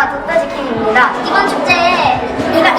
안녕하세요. 돋떠지킴입니다. 이번 축제에 내가